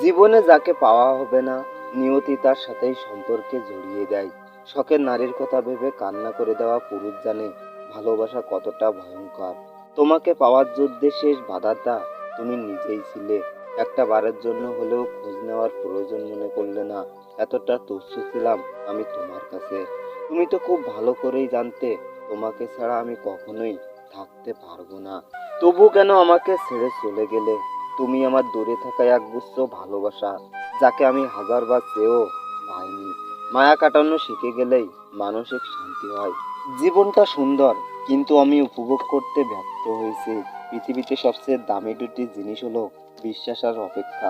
জীবনে যাকে পাওয়া হবে না, নিয়তি তার সাথেই সম্পর্কে জড়িয়ে দেয়। শখের নারীর কথা ভেবে কান্না করে দেওয়া পুরুষ জানে ভালোবাসা কতটা ভয়ঙ্কর। তোমাকে পাওয়ার যুদ্ধে শেষ বাধাটা তুমি নিজেই ছিলে। একটা বারের জন্য হলেও খোঁজ নেওয়ার প্রয়োজন মনে করলে না, এতটা তুচ্ছ ছিলাম আমি তোমার কাছে। তুমি তো খুব ভালো করেই জানতে, তোমাকে ছাড়া আমি কখনোই থাকতে পারব না। তবু কেন আমাকে ছেড়ে চলে গেলে? তুমি আমার দূরে থাকা একগুচ্ছ ভালোবাসা, যাকে আমি হাজারবার চেয়েও পাইনি। মায়া কাটানো শিখে গেলেই মানসিক শান্তি হয়। জীবনটা সুন্দর, কিন্তু আমি উপভোগ করতে ব্যর্থ হয়েছি। পৃথিবীতে সবচেয়ে দামি দুটি জিনিস হলো বিশ্বাস আর অপেক্ষা।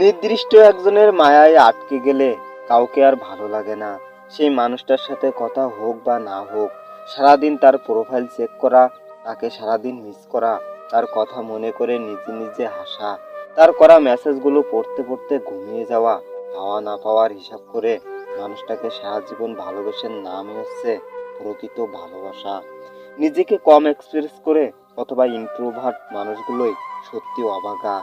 নির্দিষ্ট একজনের মায়ায় আটকে গেলে কাউকে আর ভালো লাগে না। সেই মানুষটার সাথে কথা হোক বা না হোক, সারাদিন তার প্রোফাইল চেক করা, তাকে সারাদিন মিস করা তার কথা মনে করে নিজে নিজে হাসা। তার করা মেসেজগুলো পড়তে পড়তে ঘুমিয়ে যাওয়া। পাওয়া না পাওয়ার হিসাব করে মানুষটাকে সারা জীবন ভালোবেসেন নামই হচ্ছে প্রকৃত ভালোবাসা। নিজেকে কম এক্সপিরিয়েন্স করে অথবা ইন্ট্রোভার্ট মানুষগুলোই সত্যি অবাগা।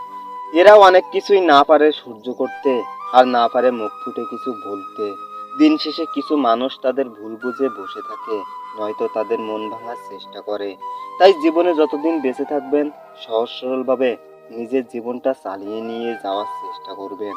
এরাও অনেক কিছুই না পারে সহ্য করতে আর না পারে মুখ ফুটে কিছু বলতে। দিন শেষে কিছু মানুষ তাদের ভুল বুঝে বসে থাকে, নয়তো তাদের মন ভাঙার চেষ্টা করে। তাই জীবনে যতদিন বেঁচে থাকবেন, সহজ সরলভাবে নিজের জীবনটা চালিয়ে নিয়ে যাওয়ার চেষ্টা করবেন।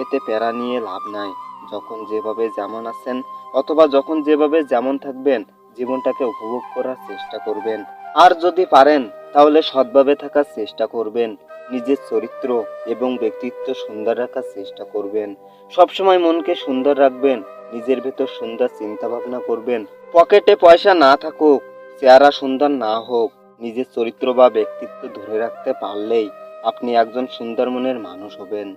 এতে প্যারা নিয়ে লাভ নাই। যখন যেভাবে যেমন আছেন, অথবা যখন যেভাবে যেমন থাকবেন, জীবনটাকে উপভোগ করার চেষ্টা করবেন। আর যদি পারেন তাহলে সৎভাবে থাকার চেষ্টা করবেন, নিজের চরিত্র এবং ব্যক্তিত্ব সুন্দর রাখার চেষ্টা করবেন। সবসময় মনকে সুন্দর রাখবেন, নিজের ভেতর সুন্দর চিন্তা ভাবনা করবেন। পকেটে পয়সা না থাকুক, চেহারা সুন্দর না হোক, নিজের চরিত্র বা ব্যক্তিত্ব ধরে রাখতে পারলেই আপনি একজন সুন্দর মনের মানুষ হবেন।